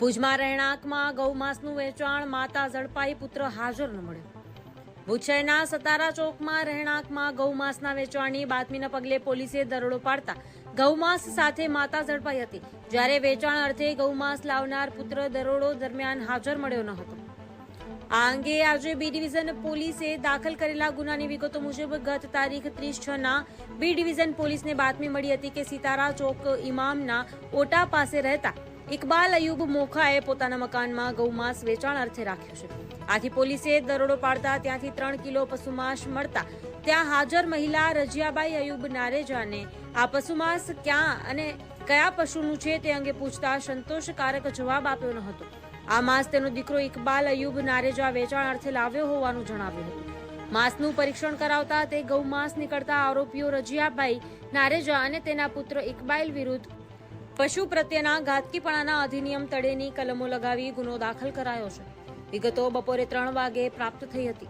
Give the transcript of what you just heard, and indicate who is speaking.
Speaker 1: ભુજમાં રહેણાંકમાં ગૌમાંસનું વેચાણ, માતા ઝડપાઈ પુત્ર હાજર ન મળ્યો. ભુજ સતારા ચોકમાં રહેણાંકમાં ગૌમાંસના વેચાણની બાતમીના પગલે પોલીસે દરોડો પાડતા ગૌમાંસ સાથે માતા ઝડપાઈ હતી. જ્યારે વેચાણ અર્થે ગૌમાંસ લાવનાર પુત્ર દરોડો દરમિયાન હાજર મળ્યો ન હતો. આ અંગે આજે બી ડિવિઝન પોલીસે દાખલ કરેલા ગુનાની વિગતો મુજબ ગત તારીખ ત્રીસ છ ના બી ડિવિઝન પોલીસને બાતમી મળી હતી કે સિતારા ચોક ઇમામના ઓટા પાસે રહેતા ઇકબાલ અયુબ મોખાએ પોતાના મકાનમાં ગૌમાંસ વેચાણ અર્થે રાખ્યું છે. આથી પોલીસે દરોડો પાડતા ત્યાંથી ત્રણ કિલો પશુમાંસ મળતા ત્યાં હાજર મહિલા રજિયાબાઈ અયુબ નારેજાને આ પશુમાંસ ક્યાં અને કયા પશુનું છે તે અંગે પૂછતા સંતોષકારક જવાબ આપ્યો ન હતો. આ માસ તેનો દીકરો ઇકબાલ અયુબ નારેજા વેચાણ અર્થે લાવ્યો હોવાનું જણાવ્યું હતું. માંસનું પરીક્ષણ કરાવતા તે ગૌમાંસ નીકળતા આરોપીઓ રજિયાભાઈ નારેજા અને તેના પુત્ર ઇકબાલ વિરુદ્ધ પશુ પ્રત્યેના ઘાતકીપણાના અધિનિયમ તળેની કલમો લગાવી ગુનો દાખલ કરાયો છે. વિગતો બપોરે ત્રણ વાગે પ્રાપ્ત થઈ હતી.